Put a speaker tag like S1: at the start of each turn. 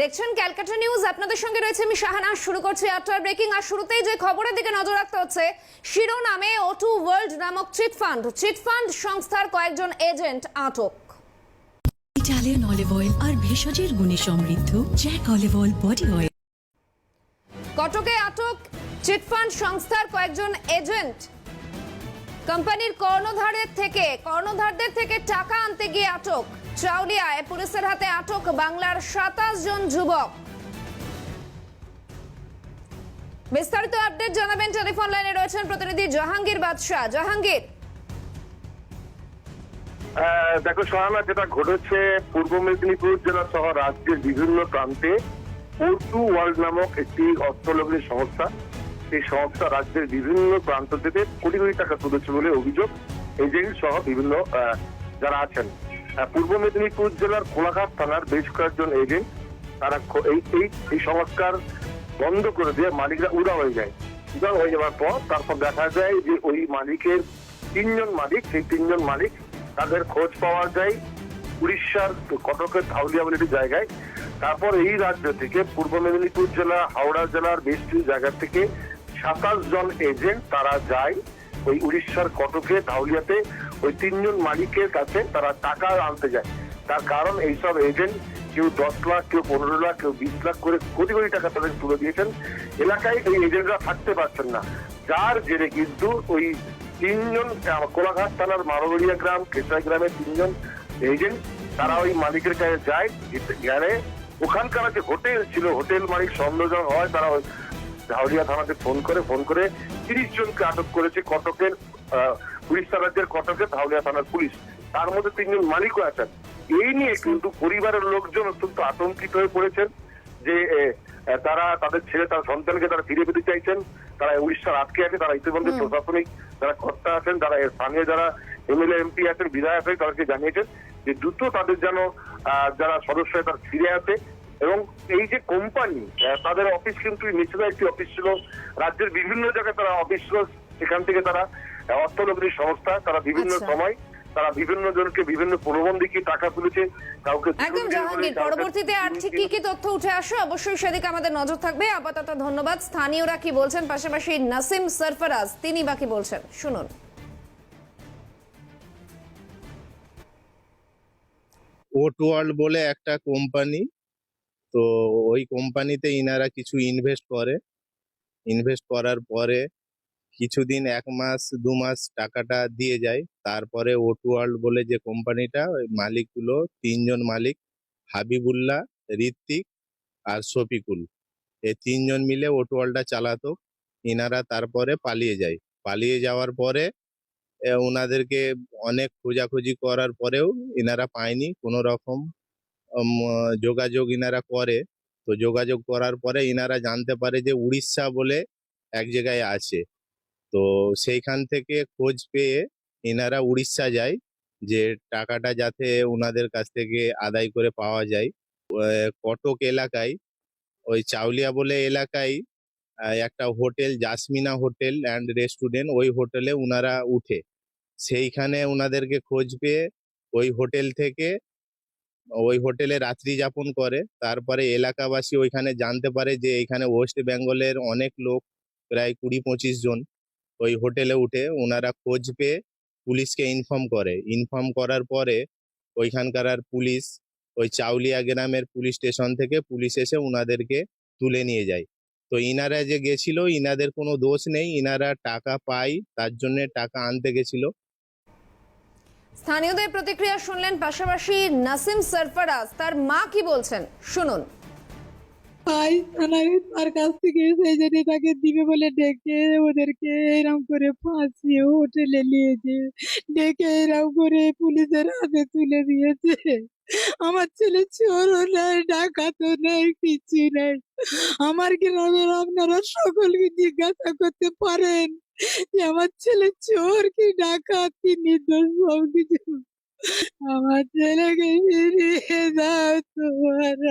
S1: দেখছেন ক্যালকাটা নিউজ। আপনাদের সঙ্গে রয়েছে আমি শাহানা। শুরু করছি আটটার ব্রেকিং আর শুরুতেই যে খবরের দিকে নজর রাখতে হচ্ছে শিরোনামে ওটু ওয়ার্ল্ড নামক চিট ফান্ড চিট ফান্ড সংস্থার কয়েকজন এজেন্ট আটক।
S2: ইটালিয়ান অলিভ অয়েল আর ভেষজের গুণে সমৃদ্ধ Jack olive oil body oil
S1: কটকে আটক চিটফান্ড সংস্থার কয়েকজন এজেন্ট কোম্পানির কর্ণধারের থেকে কর্ণধারদের থেকে টাকা আনতে গিয়ে আটক। চাউলিয়ায় পুলিশের হাতে আটক বাংলার সাতাশ জন যুবক। বিস্তারিত আপডেট জানাবেন টেলিফোন লাইনে রয়েছেন প্রতিনিধি জাহাঙ্গীর বাদশাহ। জাহাঙ্গীর।
S3: দেখো সোহানা, যেটা ঘটেছে পূর্ব মেদিনীপুর জেলা সহ রাজ্যের বিভিন্ন প্রান্তে ওটু ওয়ার্ল্ড নামক একটি অর্থলগ্নী সংস্থা, এই সংস্থা রাজ্যের বিভিন্ন প্রান্ত থেকে কোটি কোটি টাকা তুলেছে বলে অভিযোগ, এজেন্ট সহ বিভিন্ন যারা আছেন। পূর্ব মেদিনীপুর জেলার কোলাঘাট থানার বেশ কয়েকজন এজেন্ট তারা এই এই এই সংস্কার বন্ধ করে দিয়ে মালিকরা উড়া হয়ে যায়। উড়া হয়ে যাওয়ার পর তারপর দেখা যায় যে ওই মালিকের তিনজন মালিক, সেই তিনজন মালিক তাদের খোঁজ পাওয়া যায় উড়িষ্যার কটকের ধাউলিয়া বলে একটি জায়গায়। তারপর এই রাজ্য থেকে পূর্ব মেদিনীপুর জেলা, হাওড়া জেলার বেশ কিছু জায়গা থেকে সাতাশ জন এজেন্ট তারা যায় ওই উড়িষ্যার কটকে, ধাউলিয়াতে। ওই তিনজন মালিকের কাছে তারা টাকা আনতে যায়। তার কারণ এইসব এজেন্ট কেউ দশ লাখ, কেউ পনেরো লাখ, কেউ বিশ লাখ করে কোটি কোটি টাকা তাদের তুলে দিয়েছেন। এলাকায় এই এজেন্টরা থাকতে পারছেন না। যার জেরে কিন্তু ওই তিনজন কোলাঘাট থানার মারোবড়িয়া গ্রাম, কেশাই গ্রামের তিনজন এজেন্ট তারা ওই মালিকের কাছে যায় গেলে ওখানকার যে হোটেল ছিল, হোটেল মালিক সন্দেহজন হয়, তারা ওই ধাউরিয়া থানাতে ফোন করে ফোন করে তিরিশ জনকে আটক করেছে কটকের উড়িষ্যা রাজ্যের কটকের ধাউলিয়া থানার পুলিশ। তার মধ্যে তিনজন মালিকও আছেন। এই নিয়ে কিন্তু পরিবারের লোকজন অত্যন্ত আতঙ্কিত হয়ে পড়েছেন যে তারা তাদের ছেলে তার সন্তানকে তারা ফিরে পেতে চাইছেন। তারা উড়িষ্যার আটকে আছে তারা ইতিমধ্যে প্রশাসনিক যারা কর্তা আছেন তারা এর স্থানীয় যারা এমএলএ এমপি আছেন বিধায়ক আছেন তাদেরকে জানিয়েছেন যে দ্রুত তাদের যেন আহ, যারা সদস্য তারা ফিরে আসে। এবং এই যে কোম্পানি তাদের অফিস কিন্তু নিশ্চিত একটি অফিস ছিল। রাজ্যের বিভিন্ন জায়গায় তারা অফিস ছিল। সেখান থেকে তারা অর্থলগ্নী সংস্থা তারা বিভিন্ন
S1: আচ্ছা।
S3: সময় তারা বিভিন্ন জনকে বিভিন্ন প্রলোভন দেখিয়ে টাকা তুলেছে কাউকে
S1: একদম জাহাঙ্গীর পরবর্তীতে আর ঠিক কি কি তথ্য উঠে আসে অবশ্যই সেদিকে আমাদের নজর থাকবে। আপাতত ধন্যবাদ। স্থানীয়রা কি বলছেন? পাশাপাশি নাসিম সরফরাজ তিনি বাকি বলছেন? শুনুন।
S4: ওট ওয়ার্ল্ড বলে একটা কোম্পানি তো ওই কোম্পানিতে ইনারা কিছু ইনভেস্ট করে। ইনভেস্ট করার পরে কিছুদিন, এক মাস, দু মাস টাকাটা দিয়ে যায়। তারপরে ওট ওয়ার্ল্ড বলে যে কোম্পানিটা, ওই মালিকগুলো তিনজন মালিক, হাবিবুল্লাহ, ঋত্বিক আর শফিকুল। এই তিনজন মিলে ওট ওয়ার্ল্ডটা চালাতো। ইনারা তারপরে পালিয়ে যায়। পালিয়ে যাওয়ার পরে ওনাদেরকে অনেক খোঁজাখুঁজি করার পরেও ইনারা পায়নি। কোনো রকম যোগাযোগ ইনারা করে। তো যোগাযোগ করার পরে ইনারা জানতে পারে যে উড়িষ্যা বলে এক জায়গায় আছে। তো সেইখান থেকে খোঁজ পেয়ে এনারা উড়িষ্যা যায়, যে টাকাটা যাতে ওনাদের কাছ থেকে আদায় করে পাওয়া যায়। কটক এলাকায়, ওই চাউলিয়া বলে এলাকায় একটা hotel, Jasmina hotel and restaurant, ওই হোটেলে ওনারা উঠে। সেইখানে ওনাদেরকে খোঁজ পেয়ে ওই হোটেল থেকে, ওই হোটেলে রাত্রি যাপন করে। তারপরে এলাকাবাসী ওইখানে জানতে পারে যে এখানে ওয়েস্ট বেঙ্গলের অনেক লোক, প্রায় কুড়ি পঁচিশ জন। ওই হোটেলে উঠে ওনারা খোঁজ পেয়ে পুলিশকে ইনফর্ম করে। ইনফর্ম করার পরে ওইখানকার আর পুলিশ, ওই চাউলিয়া গ্রামের পুলিশ স্টেশন থেকে পুলিশ এসে উনাদেরকে তুলে নিয়ে যায়। তো ইনারা যে গেছিল, ইনাদের কোনো দোষ নেই। ইনারা টাকা পায়, তার জন্য টাকা আনতে গেছিল।
S1: স্থানীয়দের প্রতিক্রিয়া শুনলেন পাশাপাশি নাসিম সরফরাজ। তার মা কি বলছেন? শুনুন।
S5: পাই থানায় তার কাছ থেকে সেই জন্য তাকে দিবে বলে ডেকে ওদেরকে এরকম করে ফাঁসিয়ে হোটেলে নিয়েছে ডেকে এরকম করে পুলিশের হাতে তুলে দিয়েছে। আমার ছেলে চোরও নেই, ডাকাতও নেই কিছু নেই। আমার গ্রামের আপনারা সকলকে জিজ্ঞাসা করতে পারেন যে আমার ছেলে চোর কি ডাকাত, কি নির্দোষ, সব কিছু। আমার ছেলেকে ফিরিয়ে দাও তোমরা।